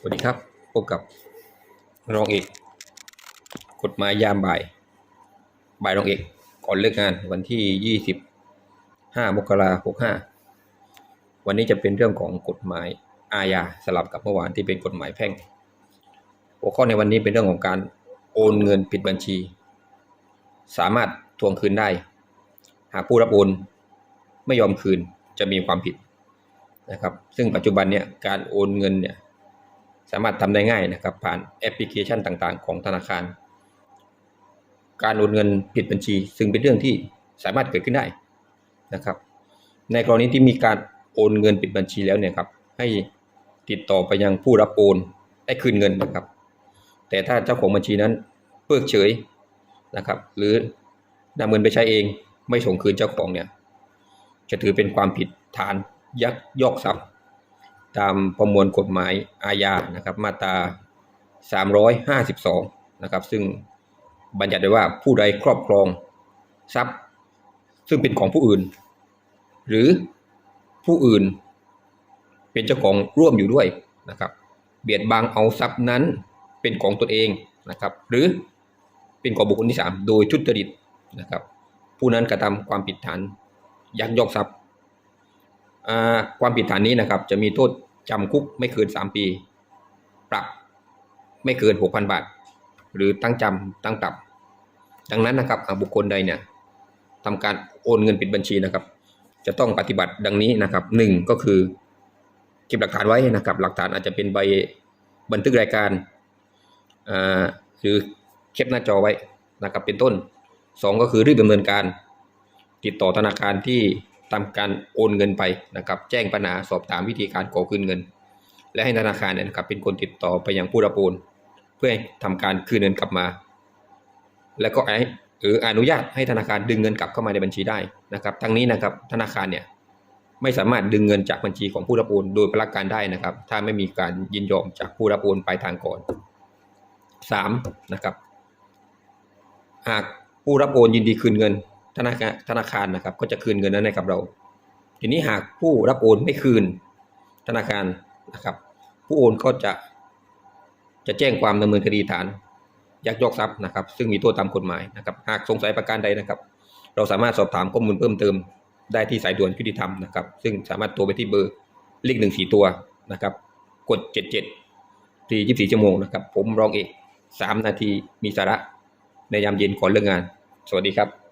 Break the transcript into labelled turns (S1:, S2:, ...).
S1: สวัสดีครับ พบกับรองเอก กฎหมายยามบ่าย บ่ายรองเอก ก่อนเลิกงานวันที่ยี่สิบห้ามกราหกห้าวันนี้จะเป็นเรื่องของกฎหมายอาญาสลับกับเมื่อวานที่เป็นกฎหมายแพ่ง หัวข้อในวันนี้เป็นเรื่องของการโอนเงินผิดบัญชี สามารถทวงคืนได้ หากผู้รับโอนไม่ยอมคืนจะมีความผิดนะครับ ซึ่งปัจจุบันเนี่ยการโอนเงินเนี่ย สามารถทำได้ง่ายนะครับ ผ่านแอปพลิเคชันต่างๆ ของธนาคาร การโอนเงินผิดบัญชี ซึ่งเป็นเรื่องที่สามารถเกิดขึ้นได้นะครับ ในกรณีที่มีการโอนเงินผิดบัญชีแล้วเนี่ยครับให้ติดต่อไปยังผู้รับโอนให้คืนเงินนะครับ แต่ถ้าเจ้าของบัญชีนั้นเพิกเฉยนะครับ หรือนำเงินไปใช้เองไม่ส่งคืนเจ้าของเนี่ยจะถือเป็นความผิดฐานยักยอกทรัพย์ ตามประมวลกฎหมายอาญานะครับ มาตรา 352 นะครับ ซึ่งบัญญัติไว้ว่าผู้ใดครอบครองทรัพย์ ซึ่งเป็นของผู้อื่น หรือผู้อื่น เป็นเจ้าของร่วมอยู่ด้วยนะครับ เบียดบังเอาทรัพย์นั้นเป็นของตนเองนะครับ หรือเป็นของบุคคลที่สามโดยทุจริตนะครับ ผู้นั้นกระทำความผิดฐานยักยอกทรัพย์ความผิดฐานนี้นะครับ จะมีโทษ จำคุกไม่เกิน3ปี ปรับไม่เกิน6,000บาท หรือตั้งจำตั้งปรับ ดังนั้นนะครับบุคคลใดเนี่ยทำการโอนเงินปิดบัญชีนะครับ จะต้องปฏิบัติดังนี้นะครับหนึ่งก็คือเก็บหลักฐานไว้นะครับ หลักฐานอาจจะเป็นใบบันทึกรายการหรือแคปหน้าจอไว้นะครับเป็นต้นสองก็คือรีบดำเนินการ ติดต่อธนาคารที่ ทำการโอนเงินไปนะครับแจ้งปัญหาสอบถามวิธีการขอคืนเงิน และให้ธนาคารเนี่ยนะครับเป็นคนติดต่อไปยังผู้รับโอนเพื่อให้ทำการคืนเงินกลับมา แล้วก็ให้หรืออนุญาตให้ธนาคารดึงเงินกลับเข้ามาในบัญชีได้นะครับ ทั้งนี้นะครับธนาคารเนี่ยไม่สามารถดึงเงินจากบัญชีของผู้รับโอนโดยพละการได้นะครับ ถ้าไม่มีการยินยอมจากผู้รับโอนปลายทางก่อนสามนะครับ หากผู้รับโอนยินดีคืนเงิน ธนาคารธนาคารนะครับ ก็จะคืนเงินนั้นให้กับเรา ทีนี้หากผู้รับโอนไม่คืนธนาคารนะครับ ผู้โอนก็จะจะแจ้งความดำเนินคดีฐานยักยอกทรัพย์นะครับ ซึ่งมีโทษตามกฎหมายนะครับ หากสงสัยประการใดนะครับ เราสามารถสอบถามข้อมูลเพิ่มเติมได้ที่สายด่วนยุติธรรมนะครับ ซึ่งสามารถโทรไปที่เบอร์เลขหนึ่งสี่ตัวนะครับ กดเจ็ดเจ็ดทียี่สิบสี่ชั่วโมงนะครับ ผมรองเอกสามนาทีมีสาระในยามเย็นก่อนเลิกงาน สวัสดีครับ